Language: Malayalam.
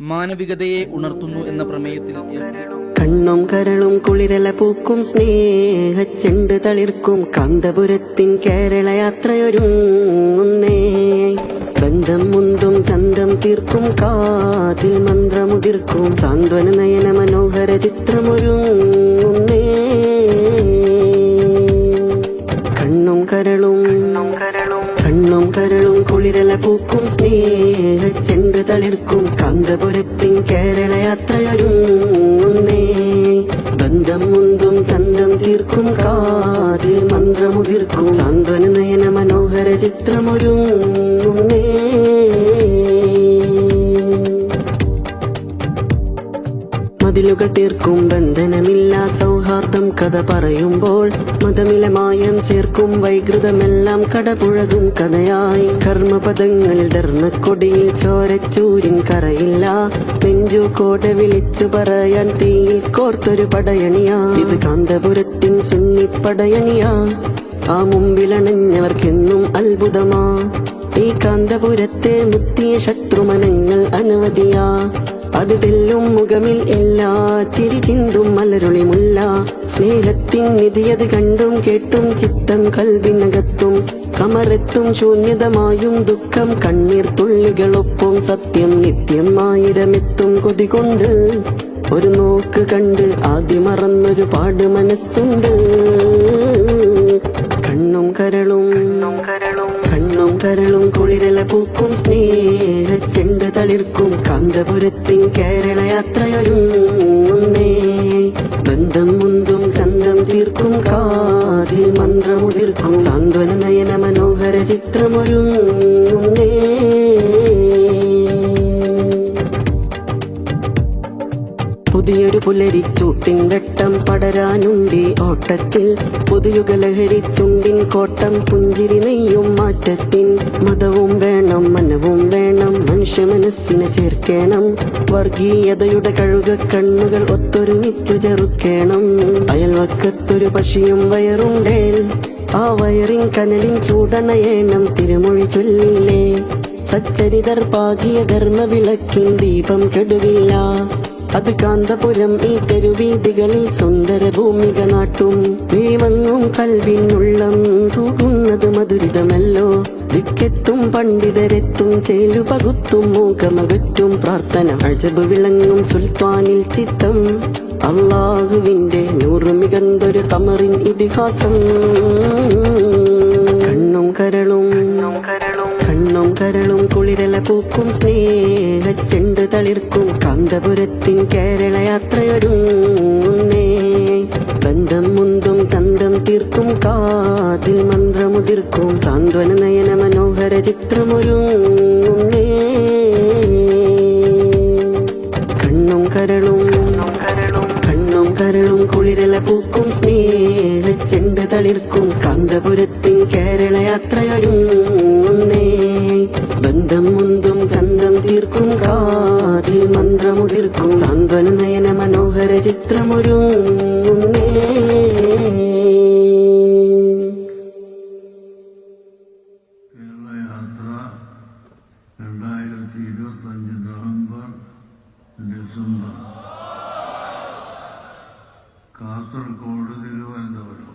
മാനവികതയെ ഉണർത്തുന്നു എന്ന പ്രമേയത്തിൽ കണ്ണും കരളും കുളിരല പൂക്കും സ്നേഹച്ചെണ്ട് തളിർക്കും കാന്തപുരത്തിൻ കേരള യാത്രയൊരുങ്ങുന്നേ. ബന്ധം മുന്തും ചന്തം തീർക്കും കാതിൽ മന്ത്രമുതിർക്കും സാന്ത്വന നയന മനോഹര ചിത്രമൊരുങ്ങുന്നേ. കണ്ണും കരളും കണ്ണും കരളും കുളിരല പൂക്കും സ്നേഹ ചെണ്ട് തളിർക്കും കാന്തപുരത്തിൻ കേരള യാത്രയൊരുങ്ങുന്നേ. ബന്ധം മുന്തും ചന്തം തീർക്കും കാതിൽ മന്ത്രമുതിർക്കും സാന്ത്വന നയന മനോഹര ചിത്രമൊരുങ്ങുന്നേ. മതിലുകൾ തീർക്കും. ബന്ധനമില്ല സൗഹാർദ്ദം കഥ പറയുമ്പോൾ മതമിലമായം ചേർക്കും. വൈകൃതമെല്ലാം കടപുഴകും കഥയായി. കർമ്മപദങ്ങളിൽ ധർമ്മക്കൊടിയിൽ ചോരച്ചൂരിൻ കറയില്ല നെഞ്ചു കോട വിളിച്ചു പറയാൻ തീയിൽ കോർത്തൊരു പടയണിയാ. ഇത് കാന്തപുരത്തിൻ സുന്നിപ്പടയണിയാ ആ മുമ്പിലണഞ്ഞവർക്കെന്നും അത്ഭുതമാ. ഈ കാന്തപുരത്തെ മുത്തിയ ശത്രുമനങ്ങൾ അനവധിയാ. അത് വെല്ലും മുഖമിൽ എല്ലാ ചിരി ചിന്തും മലരുളി മുല്ല. സ്നേഹത്തിൻ നിധിയത് കണ്ടും കേട്ടും ചിത്തം കൽവിനകത്തും. കമറെത്തും ശൂന്യതമായും ദുഃഖം കണ്ണീർ തുള്ളികളൊപ്പം സത്യം നിത്യം ആയിരമെത്തും കൊതികൊണ്ട്. ഒരു നോക്ക് കണ്ട് ആദ്യം മറന്നൊരു പാട് മനസ്സുണ്ട്. കണ്ണും കരളും കണ്ണും കരളും കുളിരല പൂക്കും സ്നേഹ ചെണ്ട് തളിർക്കും കാന്തപുരത്തിൻ കേരള യാത്രയൊരുങ്ങുന്നേ. ബന്ധം മുന്തും ചന്തം തീർക്കും കാതിൽ മന്ത്രമുതിർക്കും സാന്ത്വന നയന മനോഹര ചിത്രമൊരുങ്ങുന്നേ. പുതിയൊരു പുലരിച്ചൂട്ടിൻ വെട്ടം പടരാനുണ്ടി ഓട്ടത്തിൽ. പുതിയുഗ ചുണ്ടിൻ കോട്ടം പുഞ്ചിരി നെയ്യും മാറ്റത്തിൻ. മതവും വേണം മനവും വേണം മനുഷ്യ മനസ്സിനെ ചേർക്കണം. വർഗീയതയുടെ കഴുക കണ്ണുകൾ ഒത്തൊരുമിച്ചു ചെറുക്കേണം. അയൽവക്കത്തൊരു പശിയും വയറുണ്ടേൽ ആ വയറിൻ കനലിൻ ചൂടണയേണം തിരുമൊഴി ചൊല്ലില്ലേ. സച്ചരിതർ പാകിയ ധർമ്മ വിളക്കിൻ ദീപം കെടുകില്ല അത് കാന്തപുരം ഈ തെരുവീതികളിൽ സുന്ദര ഭൂമിക നാട്ടും വീമങ്ങും കൽവിനുള്ളം തൂകുന്നത് മധുരിതമല്ലോ. ദിക്കെത്തും പണ്ഡിതരെത്തും ചേലു പകുത്തും മൂകമകറ്റും പ്രാർത്ഥന അഴബ് വിളങ്ങും സുൽത്താനിൽ ചിത്തം. അള്ളാഹുവിന്റെ നൂറ് മികന്തൊരു കമറിൻ ഇതിഹാസം. കണ്ണും കരളും കണ്ണും കരളും കുളിരല പൂക്കും സ്നേഹ ചെണ്ട് തളിർക്കും കാന്തപുരത്തിൻ കേരള യാത്രയൊരുങ്ങുന്നേ ബന്ധം മുന്തും ചന്തം തീർക്കും കാതിൽ മന്ത്രമുതിർക്കും സാന്ത്വന നയന മനോഹര ചിത്രമൊരുങ്ങുന്നേ. കണ്ണും കരളും കണ്ണും കരളും കുളിരല പൂക്കും സ്നേഹ ചെണ്ട് തളിർക്കും കാന്തപുരത്തിൻ കേരള യാത്രയൊരുങ്ങുന്നേ മന്ത്രമുതിർക്കും സാന്ത്വന നയന മനോഹര ചിത്രമൊരുങ്ങുന്നേ. ഡിസംബർ. കാസർഗോഡ് തിരുവനന്തപുരം.